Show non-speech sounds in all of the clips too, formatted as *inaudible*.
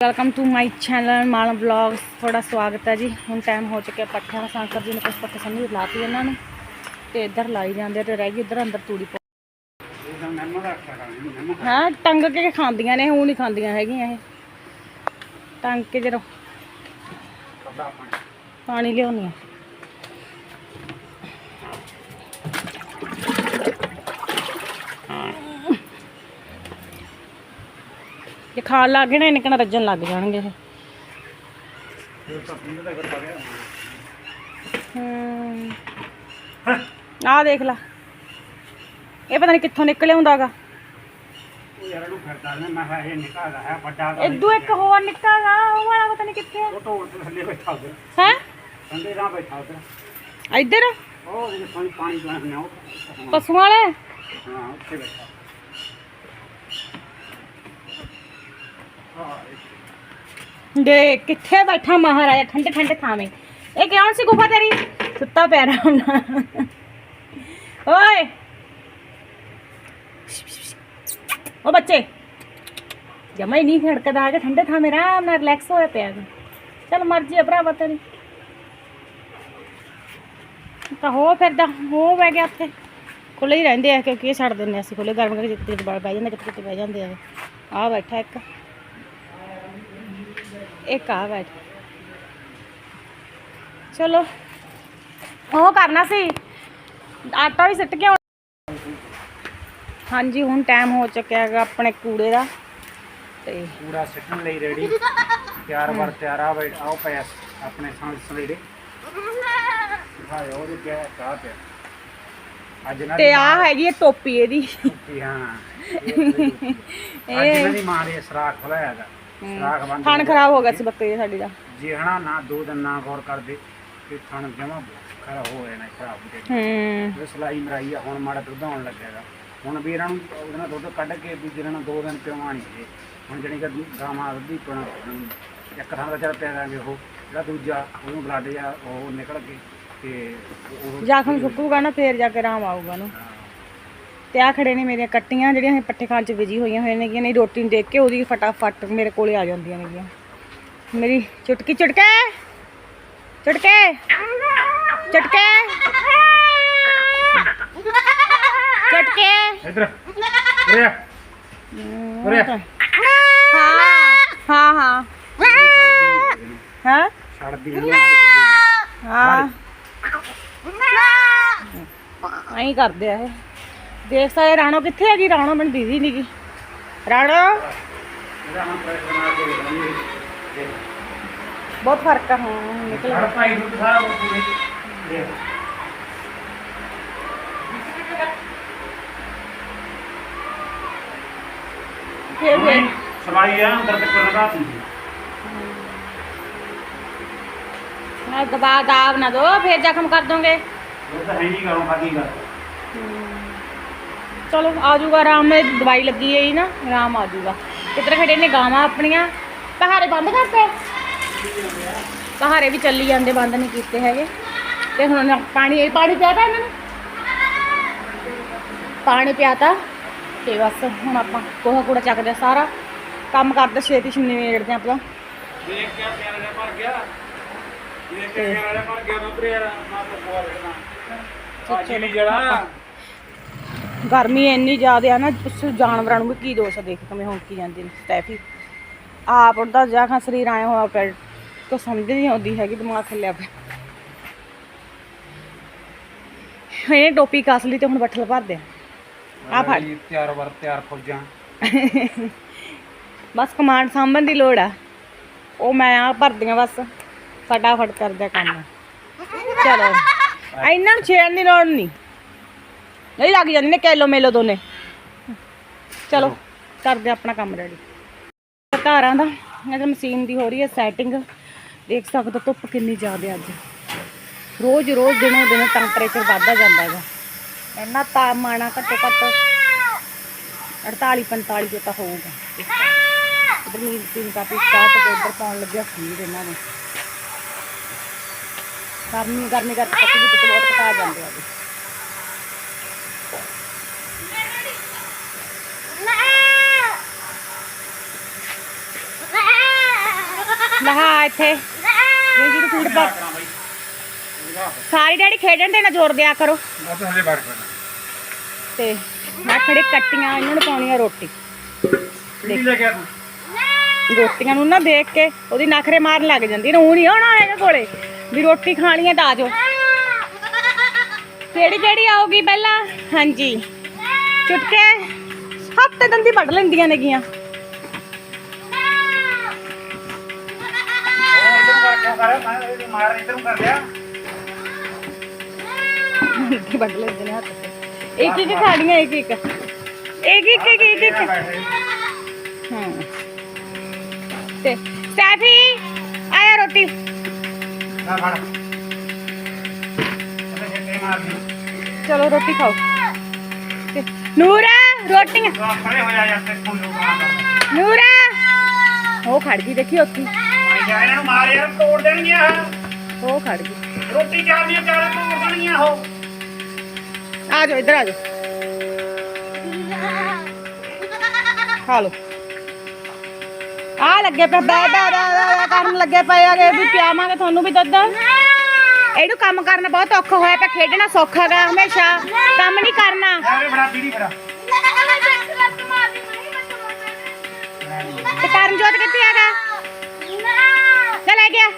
Welcome to my channel Malam vlogs ਤੁਹਾਡਾ ਸਵਾਗਤ ਹੈ ਜੀ। ਹੁਣ ਟਾਈਮ ਹੋ ਚੁੱਕਿਆ ਪੱਠਿਆਂ ਦਾ। ਸ਼ੰਕਰ ਜੀ ਨੇ ਕੁਝ ਪੱਠੇ ਸਮਝ ਲਾਤੀ ਇਹਨਾਂ ਨੂੰ। ਤੇ ਇੱਧਰ ਲਾਈ ਜਾਂਦੇ ਤੇ ਰਹਿ ਗਈ ਇੱਧਰ ਅੰਦਰ ਤੂੜੀ ਪਾ ਹਾਂ? ਟੰਗ ਕੇ ਖਾਂਦੀਆਂ ਨੇ। ਉਹ ਨਹੀਂ ਖਾਂਦੀਆਂ ਹੈਗੀਆਂ ਇਹ। ਟੰਗ ਕੇ ਜਦੋਂ ਪਾਣੀ। ਲਿਆਉਣੀ ਆ ਜੇ ਖਾਣ ਲੱਗ ਗਏ ਨਾ ਇਹਨੇ ਕਹਿਣਾ ਰੱਜਣ ਲੱਗ ਜਾਣਗੇ ਇਹ। ਹੂੰ। ਆ ਦੇਖ ਲੈ। ਇਹ ਪਤਾ ਨਹੀਂ ਕਿੱਥੋਂ ਨਿਕਲ ਆਉਂਦਾਗਾ ਇਦੋਂ ਇੱਕ ਹੋਰ ਨਿਕਲਦਾ ਉਹ ਵਾਲਾ ਪਤਾ ਨਹੀਂ ਕਿੱਥੇ ਹੈ ਹੈ? ਇੱਧਰ? ਪਸ਼ੂਆਂ ਵਾਲੇ? ਦੇ ਕਿੱਥੇ ਬੈਠਾ ਮਹਾਰਾਜਾ? ਠੰਡੇ ਠੰਡੇ ਥਾਵੇਂ। ਇਹ ਕਿਉਂ ਸੀ ਗੁਫਾ ਤੇਰੀ? ਸੁੱਤਾ ਪਿਆ ਆਰਾਮ ਓਏ। ਓ ਬੱਚੇ। ਜਮਾ ਹੀ ਨਹੀਂ ਖੜਕਦਾ ਆ ਠੰਡੇ ਥਾਵੇਂ ਆਰਾਮ ਨਾਲ ਰਿਲੈਕਸ ਹੋਇਆ ਪਿਆ ਗਾ। ਚੱਲ ਮਰਜ਼ੀ ਆ ਭਰਾਵਾ ਤੇਰੀ। ਤਾਂ ਹੋ ਫਿਰਦਾ, ਹੋ ਬਹਿ ਗਿਆ ਉੱਥੇ। ਖੁੱਲੇ ਹੀ ਰਹਿੰਦੇ ਆ, ਕਿਉਂਕਿ ਇਹ ਛੱਡ ਦਿੰਦੇ ਅਸੀਂ। ਖੁੱਲੇ ਗਰਮ ਕਰਕੇ ਜਿੱਤੇ ਬਹਿ ਜਾਂਦੇ ਕਿਤੇ ਕਿਤੇ ਬਹਿ ਜਾਂਦੇ ਆ। ਆ ਬੈਠਾ ਇੱਕ। ਇੱਕ ਆ ਬੈਠ। ਚਲੋ ਉਹ ਕਰਨਾ ਸੀ। ਆਟਾ ਵੀ ਸਿੱਟ ਕੇ ਹਾਂਜੀ ਹੁਣ ਟਾਈਮ ਹੋ ਚੁੱਕਿਆ ਹੈਗਾ ਆਪਣੇ ਕੂੜੇ ਦਾ। ਤੇ ਪੂਰਾ ਸਿੱਟਣ ਲਈ ਰੈਡੀ ਤਿਆਰ ਵਰ ਤਿਆਰ ਆ ਬਈ ਆਓ ਪਿਆ ਆਪਣੇ ਸਾਂਝ ਸਵੇਰੇ ਪਿਆ। ਅੱਜ ਨਾ ਤੇ ਆ ਹੈਗੀ ਹੈ ਟੋਪੀ ਇਹਦੀ। ਹਾਂ। *laughs* ਅੱਜ ਇਹਨਾਂ ਦੀ ਮਾਂ ਦੇ ਸਰਾਖ ਖੁਲਾਇਆ ਹੈਗਾ। ਬੰਦ ਥਣ ਖਰਾਬ ਹੋ ਗਿਆ ਸੀ ਬੱਕਰੀ ਦੀ ਸਾਡੀ ਦਾ। ਜੇ ਹਨਾ ਨਾ ਦੋ ਦਿਨ ਨਾ ਗੌਰ ਕਰਦੇ ਤੇ ਥਣ ਜਮਾ ਖਰਾਬ ਹੋ ਜਾਣਾ ਖਰਾਬ ਹੋ ਜਾਣਾ ਹੂੰ। ਇਹ ਸਲਾਈ ਮਰਾਈ ਆ ਹੁਣ ਮਾੜਾ ਦੁੱਧ ਆਉਣ ਲੱਗਿਆਗਾ ਹੁਣ ਵੀ ਇਹਨਾਂ ਨੂੰ ਉਹਦੇ ਨਾਲ ਦੁੱਧ ਕੱਢ ਕੇ ਵੀ ਜਿਹਨਾਂ ਨੂੰ ਦੋ ਦਿਨ ਪਿਉਣਾ ਨਹੀਂ ਜੇ ਹੁਣ ਜਿਹੜੀ ਕਿ ਗਾਵਾਂ ਦੁੱਧੀ ਪਣਾ ਇੱਕ ਥਾਂ ਦਾ ਚੱਲ ਪਿਆ ਦਾਂਗੇ ਉਹ ਜਿਹੜਾ ਦੂਜਾ ਉਹਨੂੰ ਬਲੱਡ ਜਾਂ ਉਹ ਨਿਕਲ ਕੇ ਤੇ ਉਹ ਜ਼ਖਮ ਸੁੱਕੂਗਾ ਨਾ ਫੇਰ ਜਾ ਕੇ ਆਰਾਮ ਆਊਗਾ ਨੂੰ ਤੇ ਆ ਖੜੇ ਨੇ ਮੇਰੀਆਂ ਕੱਟੀਆਂ ਜਿਹੜੀਆਂ ਇਹ ਪੱਠੇ ਖਾਣ ਚ ਵਿਜੀ ਹੋਈਆਂ ਹੋਈਆਂ ਨੇਗੀਆਂ ਨਹੀਂ ਰੋਟੀ ਨੂੰ ਦੇਖ ਕੇ ਉਹਦੀ ਫਟਾਫਟ ਮੇਰੇ ਕੋਲੇ ਆ ਜਾਂਦੀਆਂ ਨੇਗੀਆਂ। ਮੇਰੀ ਚੁਟਕੀ ਚੁਟਕੇ! ਚੁਟਕੇ! ਚੁਟਕੇ! ਚੁਟਕੇ! ਇਧਰ ਉਰੇ ਉਰੇ। ਹਾਂ ਹਾਂ ਹਾਂ। ਹਾਂ? ਛੱਡਦੀ ਨਹੀਂ ਹਾਂ। ਐਂ ਕਰਦੇ ਆ ਇਹ। ਦੇਖ ਸਕਦੇ ਰਾਣੋ ਕਿੱਥੇ ਹੈਗੀ ਰਾਣੋ ਮੈਨੂੰ ਦੀਦੀ ਨਹੀਂ ਗੀ ਰਾਣੋ ਇਹਦਾ ਹੁਣ ਪ੍ਰੈਸ ਬਣਾ ਕੇ ਬਣਾਈਏ ਦੇਖ ਬਹੁਤ ਫ਼ਰਕ ਆ ਹਾਂ ਨਿਕਲ ਹਰ ਭਾਈ ਦੁੱਧ ਸਾਰਾ ਉਹ ਪੂਰੇ ਦੇਖ ਫੇਰ ਫੇਰ ਸਵਾਈ ਆ ਅੰਦਰ ਤੇ ਕਰਨਾ ਤੀ ਨਾ ਦਬਾ ਦਾਬ ਨਾ ਦੋ ਫੇਰ ਜ਼ਖਮ ਕਰ ਦੋਗੇ ਉਹ ਤਾਂ ਹੈ ਨਹੀਂ ਕਰੋ ਖਾਦੀ ਕਰ ਚਲੋ ਆ ਜਾਊਗਾ ਆਰਾਮ ਨਾਲ ਦਵਾਈ ਲੱਗੀ ਹੈ ਜੀ ਨਾ ਆਰਾਮ ਆ ਜਾਊਗਾ ਕਿੱਧਰ ਖੜੇ ਨੇ? ਗਾਵਾਂ ਆਪਣੀਆਂ। ਪਹਾੜੇ ਬੰਦ ਕਰਤੇ? ਪਹਾੜੇ ਵੀ ਚੱਲੀ ਜਾਂਦੇ ਬੰਦ ਨਹੀਂ ਕੀਤੇ ਹੈਗੇ। ਤੇ ਹੁਣ ਪਾਣੀ ਇਹ ਪਾਣੀ ਪਿਆਤਾ ਇਹਨਾਂ ਨੂੰ? ਪਾਣੀ ਪਿਆਤਾ। ਤੇ ਬਸ ਹੁਣ ਆਪਾਂ ਕੋਹਾ ਕੂੜਾ ਚੱਕਦੇ ਸਾਰਾ। ਕੰਮ ਕਰਦੇ ਛੇਤੀ ਛਿੰਨੀ ਵੇੜਦੇ ਆ ਆਪਾਂ। ਦੇਖ ਕੇ ਪਿਆਰਾ ਜਿਹਾ ਭਰ ਗਿਆ ਦੇਖ ਕੇ ਪਿਆਰਾ ਜਿਹਾ ਭਰ ਗਿਆ ਮੈਂ ਯਾਰ ਨਾ ਤਾਂ ਪਵਾ ਲੈਣਾ ਅੱਜ ਵੀ ਜਿਹੜਾ ਗਰਮੀ ਇੰਨੀ ਜ਼ਿਆਦਾ ਆ ਨਾ ਉਸ ਜਾਨਵਰਾਂ ਨੂੰ ਵੀ ਕੀ ਦੋਸ਼ ਆ ਦੇਖ ਕਿਵੇਂ ਹੁਣ ਕੀ ਜਾਂਦੇ ਨੇ ਸਟੈਫੀ। ਆਪ ਉਹਦਾ ਜਾਖਾਂ ਸਰੀਰ ਆਇਆ ਹੋਇਆ ਪਿਆ ਕੋ ਸਮਝ ਨਹੀਂ ਆਉਂਦੀ ਹੈਗੀ ਦਿਮਾਗ ਖੱਲਿਆ ਪਿਆ। ਇਹਨੇ ਟੋਪੀ ਕੱਸ ਲਈ ਤੇ ਹੁਣ ਬੱਠਲ ਭਰਦੇ ਆ। ਆ ਫੜ। ਤਿਆਰ ਵਰ ਤਿਆਰ ਫੌਜਾਂ ਬਸ ਕਮਾਂਡ ਸਾਂਭਣ ਦੀ ਲੋੜ ਆ। ਉਹ ਮੈਂ ਆ ਭਰਦੀਆਂ ਬਸ ਫਟਾਫਟ ਕਰਦਾ ਕੰਮ। ਚਲੋ ਇਹਨਾਂ ਨੂੰ ਛੇੜਨ ਦੀ ਲੋੜ ਨਹੀਂ ਨਹੀਂ ਲੱਗ ਜਾਂਦੇ ਨੇ ਕੈਲੋ ਮੇਲੋ ਦੋਨੇ। ਚਲੋ ਕਰਦੇ ਆਪਣਾ ਕੰਮ ਰੈਡੀ ਧਾਰਾਂ ਦਾ ਇਹ ਮਸ਼ੀਨ ਦੀ ਹੋ ਰਹੀ ਹੈ ਸੈਟਿੰਗ ਦੇਖ ਸਕਦੇ ਹੋ ਧੁੱਪ ਕਿੰਨੀ ਜ਼ਿਆਦਾ ਅੱਜ। ਰੋਜ਼ ਰੋਜ਼ ਦਿਨੋਂ ਦਿਨ ਟੈਂਪਰੇਚਰ ਵੱਧਦਾ ਜਾਂਦਾ ਹੈਗਾ। ਇੰਨਾ ਤਾਪਮਾਨ ਆ ਘੱਟੋ ਘੱਟ 48 45 ਜੋ ਤਾਂ ਹੋਊਗਾ। ਇਧਰ ਨੀਂਦ ਪੀਣ ਕਾਫੀ ਸਟਾਰਟ ਹੋ ਉਧਰ ਪਾਉਣ ਲੱਗਿਆ ਖੀਰ ਇਹਨਾਂ ਨੇ ਗਰਮੀ ਗਰਮੀ ਕਰਕੇ ਪੱਤੀ ਵੀ ਤੇ ਬਹੁਤ ਘਟਾ ਜਾਂਦੇ ਆ ਜੀ Ah! ਲਹਾ ਇੱਥੇ। ਜਿਹੜੀ ਫੂਡ ਪਾ ਸਾਰੀ ਡੈਡੀ ਖੇਡਣ ਤੇ ਨਾ ਜ਼ੋਰ ਦਿਆ ਕਰੋ। ਹਲੇ ਬਾਹਰ ਤੇ ਮੈਂ ਖੜੇ ਕੱਟੀਆਂ ਇਹਨਾਂ ਨੂੰ ਪਾਉਣੀ ਆ ਰੋਟੀ ਤੂੰ ਰੋਟੀਆਂ ਨੂੰ ਨਾ ਦੇਖ ਕੇ ਉਹਦੀ ਨਖਰੇ ਮਾਰਨ ਲੱਗ ਜਾਂਦੀ ਨਾ ਉਹ ਨਹੀਂ ਆਉਣਾ ਇਹਦੇ ਕੋਲੇ। ਵੀ ਰੋਟੀ ਖਾਣੀ ਹੈ ਤਾਂ ਜਾਓ। ਕਿਹੜੀ ਕਿਹੜੀ ਆਉਗੀ ਪਹਿਲਾਂ? ਹਾਂਜੀ। ਚੁਟਕੇ। ਹੱਥ ਦੰਦੀ ਵੱਢ ਲੈਂਦੀਆਂ ਨੇਗੀਆਂ। ਇਧਰ ਕਰ ਕਿਉਂ ਕਰ ਮੈਂ ਇਹਨੂੰ ਮਾਰ ਇਧਰ ਕਰ ਲਿਆ ਕੀ ਵੱਢ ਲੈਂਦੇ ਨੇ ਹੱਥ ਤੇ ਇੱਕ ਇੱਕ ਖਾਣੀਆਂ ਇੱਕ ਇੱਕ ਇੱਕ ਇੱਕ ਇੱਕ ਇੱਕ ਇੱਕ ਹਾਂ ਤੇ ਸਟੈਫੀ ਆਇਆ ਰੋਟੀ ਨਾ ਫੜ ਇਹਦੇ ਜਿੱਤੇ ਮਾਰ ਦੀ ਚਲੋ ਰੋਟੀ ਖਾਓ ਤੇ ਨੂਰਾ ਰੋਟੀਆਂ ਆ ਖੜੇ ਹੋ ਜਾ ਯਾਰ ਤੇ ਫੋਨ ਲੋਕਾਂ ਨੂਰਾ ਉਹ ਖੜ ਗਈ ਦੇਖੀ ਉੱਥੇ ਯਾਰ ਇਹਨਾਂ ਨੂੰ ਮਾਰ ਯਾਰ ਤੋੜ ਦੇਣਗੀਆਂ ਇਹ। ਉਹ ਖੜ ਗਈ। ਰੋਟੀ ਚਾਹੀਦੀ ਚਾਰ ਤੋੜ ਦੇਣਗੀਆਂ ਉਹ। ਆ ਜਾਓ ਇੱਧਰ ਆ ਜਾਓ। ਖਾ ਲਓ। ਆ ਲੱਗੇ ਪਏ ਬੈ ਬੈ ਬੈ- ਬੈ ਕਰਨ ਲੱਗੇ ਪਏ ਆਗੇ ਵੀ ਪਿਆਵਾਂਗੇ ਤੁਹਾਨੂੰ ਵੀ ਦੁੱਧ। ਇਹਨੂੰ ਕੰਮ ਕਰਨਾ ਬਹੁਤ ਔਖਾ ਹੋਇਆ ਪਿਆ ਖੇਡਣਾ ਸੌਖਾ ਹੈਗਾ ਹਮੇਸ਼ਾ ਕੰਮ ਨਹੀਂ ਕਰਨਾ। ਯਾਰ ਇਹ ਬੜਾ ਪੀੜੀ ਬੜਾ ਤੇ ਕਰਨਜੋਤ ਚੱਲ ਲੈ ਗਿਆ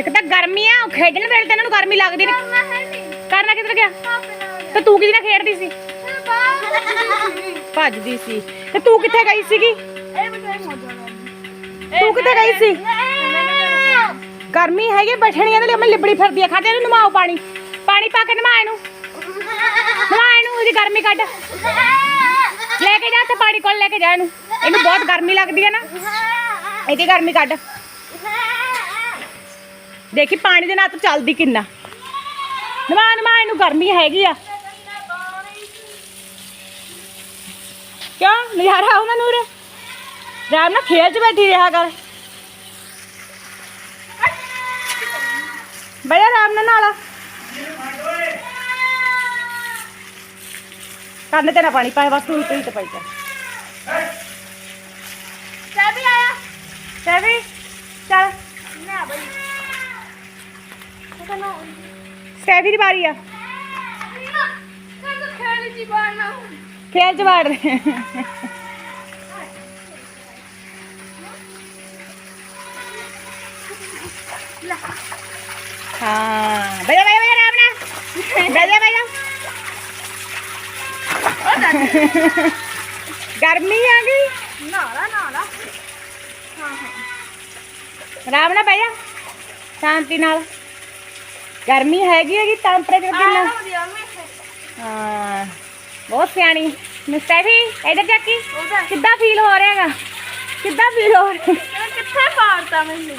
ਇੱਕ ਤਾਂ ਗਰਮੀ ਆ ਉਹ ਖੇਡਣ ਵੇਲੇ ਤੇ ਇਹਨਾਂ ਨੂੰ ਗਰਮੀ ਲੱਗਦੀ ਨਹੀਂ ਕਰਨਾ ਕਿੱਧਰ ਗਿਆ? ਤੇ ਤੂੰ ਕਿਹਦੇ ਨਾਲ ਖੇਡਦੀ ਸੀ? ਭੱਜਦੀ ਸੀ। ਤੇ ਤੂੰ ਕਿੱਥੇ ਗਈ ਸੀਗੀ? ਤੂੰ ਕਿੱਥੇ ਗਈ ਸੀ? ਗਰਮੀ ਹੈਗੀ ਬੈਠਣੀਆਂ ਦੇ ਲਈ ਮੈਂ ਲਿਬੜੀ ਫਿਰਦੀ ਆ। ਖਾਦੇ ਇਹਨੂੰ ਨਵਾਓ ਪਾਣੀ। ਪਾਣੀ ਪਾ ਕੇ ਨਵਾ ਇਹਨੂੰ। ਨਵਾ ਇਹਨੂੰ ਇਹਦੀ ਗਰਮੀ ਕੱਢ। ਲੈ ਕੇ ਜਾ ਤੇ ਪਾਣੀ ਕੋਲ ਲੈ ਕੇ ਜਾ ਇਹਨੂੰ। ਇਹਨੂੰ ਬਹੁਤ ਗਰਮੀ ਲੱਗਦੀ ਹੈ ਨਾ। ਇਹਦੀ ਗਰਮੀ ਕੱਢ। ਦੇਖੀ ਪਾਣੀ ਦੇ ਨਾਲ ਤੂੰ ਚੱਲਦੀ ਕਿੰਨਾ। ਨਵਾ ਨਵਾ ਇਹਨੂੰ ਗਰਮੀ ਹੈਗੀ ਆ। ਕਿਉਂ ਨਜ਼ਾਰਾ ਆਉਂਦਾ ਨੂਰ? ਰਾਮ ਨਾਲ ਖੇਲ ਚ ਬੈਠੀ ਰਿਹਾ ਕਰ। ਬੜਾ ਰਾਮ ਨਾਲ ਨਾਲਾ। ਕੰਨ ਤੇ ਨਾ ਪਾਣੀ ਪਾਏ ਬਸ ਤੂੰ ਤੂੰ ਤੇ ਪਾਈ ਜਾ ਸੈਵੀ ਆਇਆ ਸੈਵੀ ਚੱਲ ਨਾ ਬਈ ਸੈਵੀ ਦੀ ਵਾਰੀ ਆ ਖੇਲ ਚ ਵਾੜ ਦੇ ਹਾਂ ਬਈਆ ਬਈਆ ਬਈਆ ਰਾਮ ਨਾ ਬਈਆ ਬਈਆ ਗਰਮੀ ਆ ਗਈ ਨਾਲਾ ਨਾਲਾ ਬਈਆ ਸ਼ਾਂਤੀ ਨਾਲ। ਗਰਮੀ ਹੈਗੀ ਹੈਗੀ ਟੈਂਪਰੇਚਰ ਕਿੰਨਾ? ਹਾਂ ਬਹੁਤ ਸਿਆਣੀ। ਮੁਸਤਫੀ ਇਧਰ ਜਾਕੀ ਕਿੱਦਾਂ ਫੀਲ ਹੋ ਰਿਹਾ ਹੈਗਾ? ਕਿੱਦਾਂ ਫੀਲ ਹੋ ਰਿਹਾ? ਕਿੱਥੇ ਪਾੜਤਾ ਮੈਨੂੰ?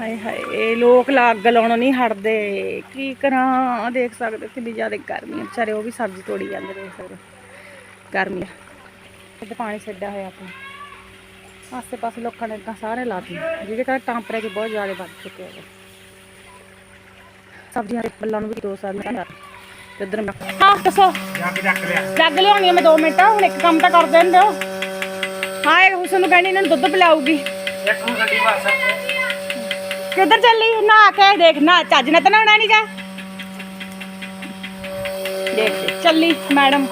ਹਾਏ ਹਾਏ ਇਹ ਲੋਕ ਲਾ ਅੱਗ ਲਾਉਣੋਂ ਨਹੀਂ ਹਟਦੇ। ਕੀ ਕਰਾਂ ਦੇਖ ਸਕਦੇ ਕਿੰਨੀ ਜ਼ਿਆਦਾ ਗਰਮੀ ਵਿਚਾਰੇ ਉਹ ਵੀ ਸਬਜ਼ੀ ਤੋੜੀ ਜਾਂਦੇ ਦੇਖ ਸਕਦੇ। ਗਰਮੀ ਇੱਥੇ ਪਾਣੀ ਛੱਡਿਆ ਹੋਇਆ ਆਪਣਾ। ਆਸੇ ਪਾਸੇ ਲੋਕਾਂ ਨੇ ਤਾਂ ਸਾਰੇ ਲਾਤੀ ਜਿਹਦੇ ਕਰਕੇ ਟੈਂਪਰੇਚਰ ਬਹੁਤ ਜ਼ਿਆਦਾ ਵੱਧ ਚੁੱਕਿਆ ਹੈ ਸਬਜ਼ੀਆਂ ਦੇ ਬੱਲਾਂ ਨੂੰ ਵੀ ਦੋ ਸਾਲ ਨਹੀਂ ਇੱਧਰ ਮੈਂ ਹਾਂ ਦੱਸੋ। ਲੱਗ ਲਿਆਉਣੀ ਮੈਂ 2 ਮਿੰਟ। ਹੁਣ ਇੱਕ ਕੰਮ ਤਾਂ ਕਰ ਦੇਣ ਦਿਓ ਹਾਂ ਇਹ ਹੁਸਨ ਨੂੰ ਕਹਿੰਦੀ ਇਹਨਾਂ ਨੂੰ ਦੁੱਧ ਨੂੰ ਬਸ। ਕਿੱਧਰ ਚੱਲੀ? ਨਹਾ ਕੇ ਦੇਖ ਨਾ ਚੱਜ ਨਾਲ ਤਾਂ ਨਹਾਉਣਾ ਨਹੀਂ ਜਾ ਦੇਖ ਚੱਲੀ ਮੈਡਮ।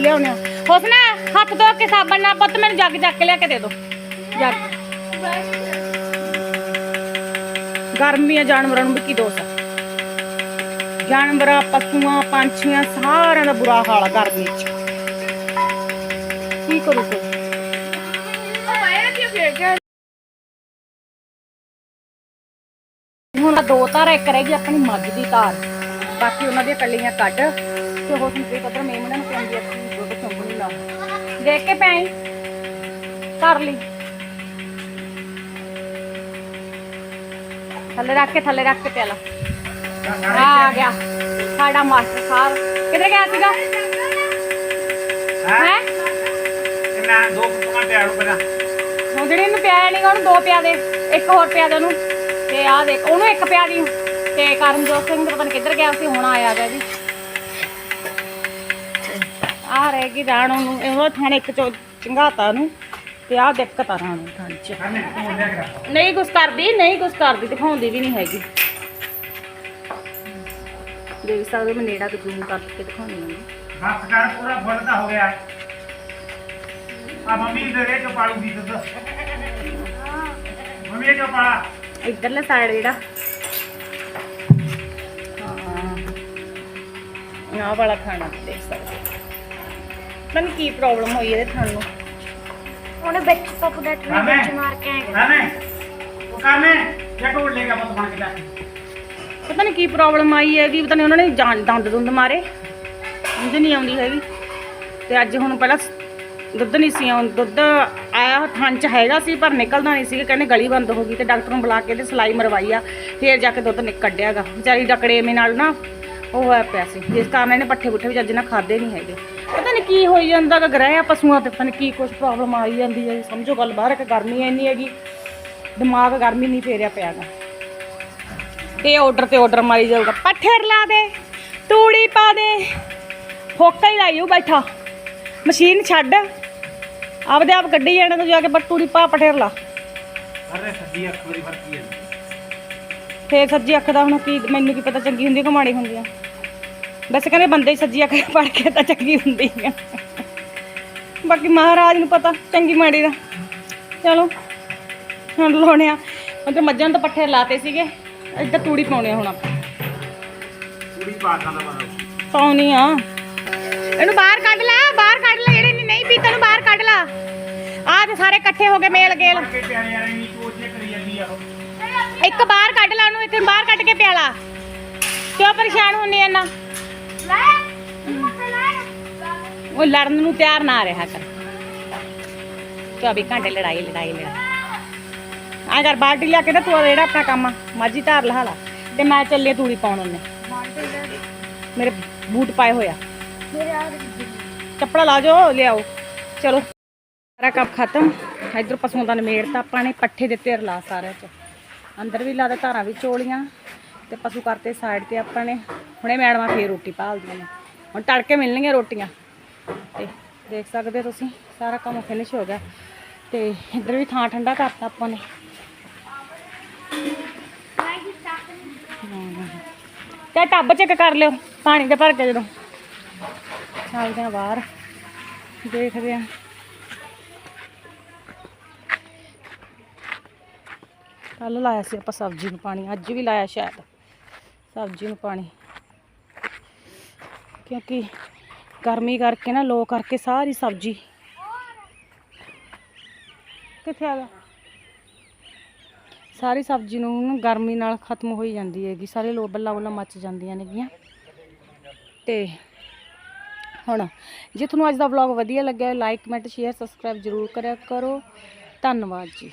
ਲਿਆਉਣੇ ਹੁਸਨ ਹੱਥ ਧੋ ਕੇ ਸਾਬਣ ਨਾਲ ਪੁੱਤ ਮੈਨੂੰ ਜੱਗ ਚੱਕ ਕੇ ਲਿਆ ਕੇ ਦੇ ਦੋ। ਜੱਗ। ਗਰਮੀਆਂ ਜਾਨਵਰਾਂ ਨੂੰ ਕੀ ਦੋਸ ਜਾਨਵਰਾਂ, ਪਸ਼ੂਆਂ, ਪੰਛੀਆਂ ਸਾਰਿਆਂ ਦਾ ਬੁਰਾ ਹਾਲ ਆ ਗਰਮੀ 'ਚ। ਕੀ ਕਰੂ ਕੋਈ ਹੁਣ ਦੋ ਤਾਰ ਇੱਕ ਰਹਿ ਗਈ ਆਪਣੀ ਮੱਝ ਦੀ ਤਾਰ ਬਾਕੀ ਉਹਨਾਂ ਦੀਆਂ ਕੱਲੀਆਂ ਕੱਢ ਤੇ ਹੋਰ ਸੰਪਰੀ ਪੱਤਰ ਮੇਮਣਾ ਨੂੰ ਪੈਂਦੀ ਆ ਲਾ ਦੇਖ ਕੇ ਪੈਂ ਕਰ ਲਈ। ਥੱਲੇ ਰੱਖ ਕੇ ਥੱਲੇ ਰੱਖ ਕੇ ਪਿਆ ਲਾ। ਆ ਗਿਆ। ਸਾਡਾ ਮਾਸਟਰ ਸਾਹਿਬ ਕਿੱਧਰ ਗਿਆ ਸੀਗਾ? ਹੈ? ਕਿੰਨਾ ਦੋ ਕੁੱਤਾਂ ਤੇ ਆੜੂ ਪਹਿਲਾਂ। ਜਿਹੜੀ ਇਹਨੂੰ ਪਿਆ ਨਹੀਂ ਉਹਨੂੰ ਦੋ ਪਿਆ ਦੇ। ਇੱਕ ਹੋਰ ਪਿਆ ਦੇ ਉਹਨੂੰ। ਤੇ ਆਹ ਦੇਖ ਉਹਨੂੰ ਇੱਕ ਪਿਆ ਦੀ। ਤੇ ਕਰਮਜੋਤ ਸਿੰਘ ਦਾ ਪਤਾ ਨੀ ਕਿੱਧਰ ਗਿਆ ਸੀ ਹੁਣ ਆਇਆ ਗਾ ਜੀ। ਆ ਆ ਰਹੇ ਕਿ ਰਾਣੋ ਨੂੰ ਉਹ ਥਾਣੇ ਇੱਕ ਚੋ ਚੰਗਾਤਾ ਨੂੰ ਤੇ ਆਹ ਦਿੱਕਤ ਆ ਰਾਣੋ ਥਾਣੇ ਚ। ਨਹੀਂ ਕੁਛ ਕਰਦੀ ਨਹੀਂ ਕੁਛ ਕਰਦੀ ਦਿਖਾਉਂਦੀ ਵੀ ਨਹੀਂ ਹੈਗੀ। ਦੇਖ ਸਕਦੇ ਮੈਂ ਨੇੜਾ ਤੇ ਜ਼ੂਮ ਕਰਕੇ ਦਿਖਾਉਂਦੀ ਹਾਂ। ਬਸ ਕਰ ਪੂਰਾ ਫੁੱਲ ਤਾਂ ਹੋ ਗਿਆ। ਆ ਮੰਮੀ ਦੇ ਦੇ ਚ ਪਾਲੂਗੀ ਦੁੱਧ। ਮੰਮੀ ਚ ਪਾਲਾ ਇੱਧਰਲੇ ਸਾਈਡ ਜਿਹੜਾ। ਹਾਂ। ਆਹ ਵਾਲਾ ਖਾਣਾ ਦੇਖ ਸਕਦੇ ਹੋ। ਪਤਾ ਨਹੀਂ ਕੀ ਪ੍ਰੋਬਲਮ ਹੋਈ ਇਹਦੇ ਥਣ ਨੂੰ। ਉਹਨੇ ਵਿੱਚ ਪੱਪ ਦਾ ਟਰੀ ਵਿੱਚ ਮਾਰ ਕੇ ਆਏਗਾ ਰਾਮੇ ਉਹ ਕਾਨੇ ਇਹ ਕੋਲ ਲੈ ਗਿਆ ਪੁੱਤ ਬਣ ਕੇ ਜਾ ਕੇ। ਪਤਾ ਨਹੀਂ ਕੀ ਪ੍ਰੋਬਲਮ ਆਈ ਹੈਗੀ ਪਤਾ ਨਹੀਂ ਉਹਨਾਂ ਨੇ ਜਾਨ ਦੰਦ ਦੁੰਦ ਮਾਰੇ। ਸਮਝ ਨਹੀਂ ਆਉਂਦੀ ਹੈਗੀ। ਤੇ ਅੱਜ ਹੁਣ ਪਹਿਲਾਂ ਦੁੱਧ ਨਹੀਂ ਸੀ ਆਉਂ ਦੁੱਧ ਆਇਆ ਥਣ ਚ ਹੈਗਾ ਸੀ ਪਰ ਨਿਕਲਦਾ ਨਹੀਂ ਸੀ ਕਹਿੰਦੇ ਗਲੀ ਬੰਦ ਹੋ ਗਈ ਤੇ ਡਾਕਟਰ ਨੂੰ ਬੁਲਾ ਕੇ ਤੇ ਸਲਾਈ ਮਰਵਾਈ ਆ। ਫੇਰ ਜਾ ਕੇ ਦੁੱਧ ਨਿਕ ਕੱਢਿਆਗਾ ਵਿਚਾਰੀ ਡਕੜੇਵੇਂ ਨਾਲ ਨਾ ਉਹ ਹੋਇਆ ਪਿਆ ਸੀ। ਜਿਸ ਕਾਰਨ ਇਹਨੇ ਪੱਠੇ ਪੁੱਠੇ ਵੀ ਚੱਜ ਨਾਲ ਖਾਦੇ ਨਹੀਂ ਹੈਗੇ। ਪਤਾ ਨਹੀਂ ਕੀ ਹੋਈ ਜਾਂਦਾ ਗਾ ਗ੍ਰਹਿ ਆ ਪਸ਼ੂਆਂ ਤੇ ਪਤਾ ਨਹੀਂ ਕੀ ਕੁਝ ਪ੍ਰੋਬਲਮ ਆਈ ਜਾਂਦੀ ਹੈ ਸਮਝੋ ਗੱਲ ਬਾਹਰ ਕਿ ਗਰਮੀ ਇੰਨੀ ਹੈਗੀ ਦਿਮਾਗ ਗਰਮੀ ਨਹੀਂ ਫੇਰਿਆ ਪਿਆਗਾ। ਤੇ ਆਰਡਰ ਤੇ ਆਰਡਰ ਮਾਰੀ ਜਾਊਗਾ। ਪੱਠੇ ਰਲਾ ਦੇ ਤੂੜੀ ਪਾ ਦੇ ਹੋਕਾ ਹੀ ਲਾਈਓ ਬੈਠਾ। ਮਸ਼ੀਨ ਛੱਡ। ਆਪਦੇ ਆਪ ਗੱਡੀ ਜਾਣਾ ਤੂੰ ਜਾ ਕੇ ਬੱਟ ਤੂੜੀ ਪਾ ਪੱਠੇ ਰਲਾ ਅਰੇ ਸੱਜੀ ਅੱਖ ਮੇਰੀ ਵਰਤੀ ਹੈ ਫੇਰ ਸੱਜੀ ਅੱਖ ਦਾ ਹੁਣ ਕੀ ਮੈਨੂੰ ਕੀ ਪਤਾ ਚੰਗੀ ਹੁੰਦੀ ਕਿ ਮਾੜੀ ਹੁੰਦੀ ਆ। ਵੈਸੇ ਕਹਿੰਦੇ ਬੰਦੇ ਹੀ ਸੱਜੀ ਅੱਖ ਪੜ ਕੇ ਤਾਂ ਚੰਗੀ ਹੁੰਦੀ ਆ। ਬਾਕੀ ਮਹਾਰਾਜ ਨੂੰ ਪਤਾ ਚੰਗੀ ਮਾੜੀ ਦਾ। ਚਲੋ ਹੁਣ ਲਾਉਣੇ ਆ। ਉਧਰ ਮੱਝਾਂ ਨੂੰ ਤਾਂ ਪੱਠੇ ਲਾਤੇ ਸੀਗੇ ਇੱਧਰ ਤੂੜੀ ਪਾਉਣੇ ਆ ਹੁਣ ਆਪਾਂ। ਕੁੜੀ ਪਾਤਾਂ ਦਾ ਮਤਲਬ ਪਾਉਣੀ ਆ। ਇਹਨੂੰ ਬਾਹਰ ਕੱਢ ਲੈ ਬਾਹਰ ਕੱਢ ਲੈ ਜਿਹੜੇ ਨਹੀਂ ਪੀਤੇ ਨੂੰ ਬਾਹਰ ਕੱਢ ਲਾ। ਆਹ ਤੇ ਸਾਰੇ ਇਕੱਠੇ ਹੋ ਕੇ ਮੇਲ ਗੇਲ। ਕਰੀ ਇੱਕ ਬਾਹਰ ਕੱਢ ਲਾ ਉਹਨੂੰ ਇੱਥੇ ਬਾਹਰ ਕੱਢ ਕੇ ਪਿਆਲਾ। ਕਿਉਂ ਪਰੇਸ਼ਾਨ ਹੁੰਨੀ ਐ ਨਾ ਉਹ ਲੜਨ ਨੂੰ ਤਿਆਰ ਨਾ ਰਿਹਾ ਕਰ। 24 ਘੰਟੇ ਲੜਾਈ ਲੜਾਈ ਲੜਾਈ। ਆ ਕਰ, ਬਾਲਟੀ ਲਿਆ ਕੇ ਤੇ ਤੂੰ ਜਿਹੜਾ ਆਪਣਾ ਕੰਮ ਆ। ਮਾਝੀ ਧਾਰ ਲਹਾ ਲਾ। ਤੇ ਮੈਂ ਚੱਲੇ ਤੂੜੀ ਪਾਉਣ ਉਹਨੇ। ਮੇਰੇ ਬੂਟ ਪਾਏ ਹੋਇਆ ਮੇਰੇ ਆ। ਚੱਪੜਾ ਲਾ ਜੋ ਲਿਆਓ। ਚਲੋ। ਸਾਰਾ ਕੰਮ ਖਤਮ। ਇਧਰ ਪਸ਼ੂਆਂ ਦਾ ਨਿਮੇੜਤਾ ਆਪਾਂ ਨੇ ਪੱਠੇ ਦਿੱਤੇ ਰਲਾ ਸਾਰਿਆਂ ਚ। ਅੰਦਰ ਵੀ ਲਾ ਦੇ ਧਾਰਾਂ ਵੀ ਚੋਲੀਆਂ। ਤੇ ਪਸ਼ੂ ਕਰਤੇ ਸਾਈਡ ਤੇ ਆਪਾਂ ਨੇ, ਹੁਣੇ ਮੈਡਮਾਂ ਫੇਰ ਰੋਟੀ ਭਾਲਦੀਆਂ ਨੇ। ਹੁਣ ਤੜਕੇ ਮਿਲਣਗੀਆਂ ਰੋਟੀਆਂ। ਤੇ ਦੇਖ ਸਕਦੇ ਹੋ ਤੁਸੀਂ, ਸਾਰਾ ਕੰਮ ਫਿਨਿਸ਼ ਹੋ ਗਿਆ। ਤੇ ਇੱਧਰ ਵੀ ਥਾਂ ਠੰਡਾ ਕਰਤਾ ਆਪਾਂ ਨੇ। ਤੇ ਟੱਬ ਚੈੱਕ ਕਰ ਲਿਓ, ਪਾਣੀ ਦੇ ਭਰ ਕੇ ਜਦੋਂ। ਚੱਲਦੇ ਆ ਬਾਹਰ। ਦੇਖਦੇ ਆ ਕੱਲ ਲਾਇਆ ਸੀ ਆਪਾਂ ਸਬਜ਼ੀ ਨੂੰ ਪਾਣੀ, ਅੱਜ ਵੀ ਲਾਇਆ ਸ਼ਾਇਦ। ਸਬਜ਼ੀ ਨੂੰ ਪਾਣੀ। ਕਿਉਂਕਿ ਗਰਮੀ ਕਰਕੇ ਨਾ ਲੋ ਕਰਕੇ ਸਾਰੀ ਸਬਜ਼ੀ। ਕਿੱਥੇ ਆ ਗਿਆ? ਸਾਰੀ ਸਬਜ਼ੀ ਨੂੰ ਗਰਮੀ ਨਾਲ ਖਤਮ ਹੋਈ ਜਾਂਦੀ ਹੈਗੀ। ਸਾਰੇ ਲੋ ਬੱਲਾ ਬੱਲਾ ਮੱਚ ਜਾਂਦੀਆਂ ਨੇਗੀਆਂ। ਤੇ ਹੁਣ, ਜੇ ਤੁਹਾਨੂੰ ਅੱਜ ਦਾ ਵਲੌਗ ਵਧੀਆ ਲੱਗਿਆ ਲਾਈਕ ਕਮੈਂਟ ਸ਼ੇਅਰ ਸਬਸਕ੍ਰਾਈਬ ਜ਼ਰੂਰ ਕਰਿਆ ਕਰੋ। ਧੰਨਵਾਦ ਜੀ।